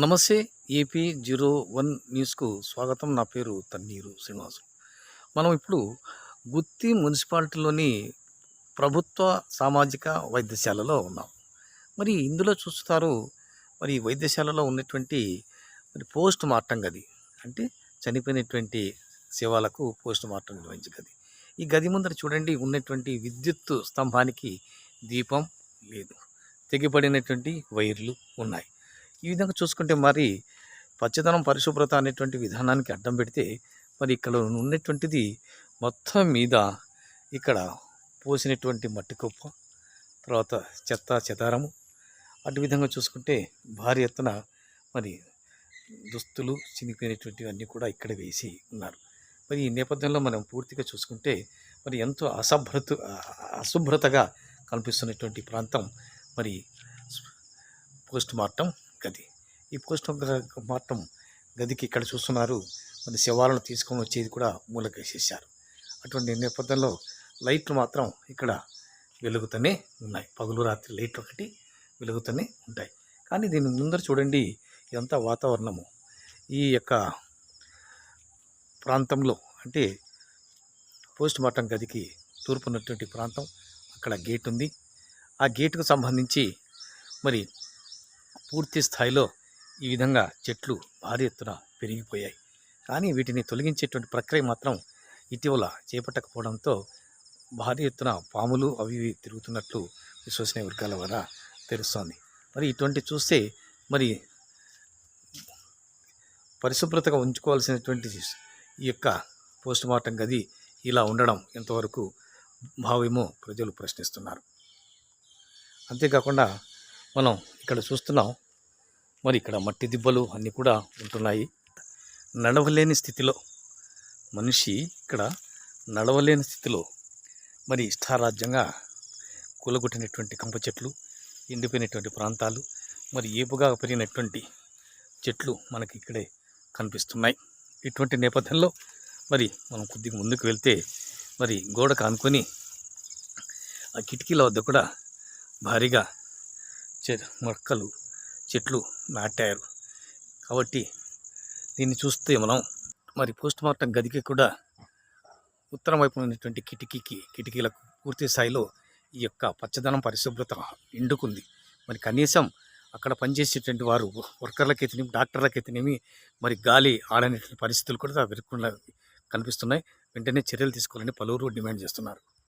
నమస్తే AP zero one న్యూస్కు స్వాగతం. నా పేరు తన్నీరు శ్రీనివాసు. మనం ఇప్పుడు గుత్తి మున్సిపాలిటీలోని ప్రభుత్వ సామాజిక వైద్యశాలలో ఉన్నాం. మరి ఇందులో చూస్తారు మరి వైద్యశాలలో ఉన్నటువంటి మరి పోస్ట్ మార్టం గది అంటే చనిపోయినటువంటి సేవలకు పోస్ట్ మార్టం నిర్వహించే గది ఈ గది ముందర చూడండి ఉన్నటువంటి విద్యుత్ స్తంభానికి దీపం లేదు. తెగిపడినటువంటి వైర్లు ఉన్నాయి. ఈ విధంగా చూసుకుంటే మరి పచ్చదనం పరిశుభ్రత అనేటువంటి విధానానికి అడ్డం పెడితే మరి ఇక్కడ ఉన్నటువంటిది మొత్తం మీద ఇక్కడ పోసినటువంటి మట్టి కుప్ప తర్వాత చెత్త చెదారము అటు విధంగా చూసుకుంటే భారీ ఎత్తున మరి దుస్తులు చినిగిపోయినటువంటివన్నీ కూడా ఇక్కడ వేసి ఉన్నారు. మరి ఈ నేపథ్యంలో మనం పూర్తిగా చూసుకుంటే మరి ఎంతో అసభ్రత అశుభ్రతగా కనిపిస్తున్నటువంటి ప్రాంతం మరి పోస్ట్ మార్టం గది. ఈ పోస్ట్ మార్టం గదికి ఇక్కడ చూస్తున్నారు. మరి శవాలను తీసుకొని వచ్చేది కూడా మూలకేసేసారు అటువంటి నేపథ్యంలో లైట్లు మాత్రం ఇక్కడ వెలుగుతూనే ఉన్నాయి. పగులు రాత్రి లైట్లు ఒకటి వెలుగుతూనే ఉంటాయి. కానీ దీని ముందర చూడండి ఇదంతా వాతావరణము. ఈ యొక్క ప్రాంతంలో అంటే పోస్ట్ మార్టం గదికి తూర్పు ఉన్నటువంటి ప్రాంతం అక్కడ గేట్ ఉంది. ఆ గేటుకు సంబంధించి మరి పూర్తి స్థాయిలో ఈ విధంగా చెట్లు భారీ ఎత్తున పెరిగిపోయాయి. కానీ వీటిని తొలగించేటువంటి ప్రక్రియ మాత్రం ఇటీవల చేపట్టకపోవడంతో భారీ ఎత్తున పాములు అవి ఇవి తిరుగుతున్నట్లు విశ్వసనీయ వర్గాల వల్ల తెలుస్తోంది. మరి ఇటువంటి చూస్తే మరి పరిశుభ్రతగా ఉంచుకోవాల్సినటువంటి ఈ యొక్క పోస్ట్ మార్టం గది ఇలా ఉండడం ఎంతవరకు భావ్యమో ప్రజలు ప్రశ్నిస్తున్నారు. అంతేకాకుండా మనం ఇక్కడ చూస్తున్నాం మరి ఇక్కడ మట్టి దిబ్బలు అన్నీ కూడా ఉంటున్నాయి. నడవలేని స్థితిలో మనిషి ఇక్కడ నడవలేని స్థితిలో మరి ఇష్టారాజ్యంగా కూలగొట్టినటువంటి కంప చెట్లు ఎండిపోయినటువంటి ప్రాంతాలు మరి ఏపుగా పెరిగినటువంటి చెట్లు మనకి ఇక్కడే కనిపిస్తున్నాయి. ఇటువంటి నేపథ్యంలో మరి మనం కొద్దిగా ముందుకు వెళ్తే మరి గోడకు ఆనుకొని ఆ కిటికీల వద్ద కూడా భారీగా చె మొక్కలు చెట్లు నాటారు. కాబట్టి దీన్ని చూస్తే మనం మరి పోస్ట్ మార్టం గదికి కూడా ఉత్తరం వైపు ఉన్నటువంటి కిటికీకి కిటికీలకు పూర్తి స్థాయిలో ఈ యొక్క పచ్చదనం పరిశుభ్రత ఎండుకుంది మరి కనీసం అక్కడ పనిచేసేటువంటి వారు వర్కర్లకైతేనేమి డాక్టర్లకైతేనేమి మరి గాలి ఆడనేటువంటి పరిస్థితులు కూడా వెతుకుండా కనిపిస్తున్నాయి. వెంటనే చర్యలు తీసుకోవాలని పలువురు డిమాండ్ చేస్తున్నారు.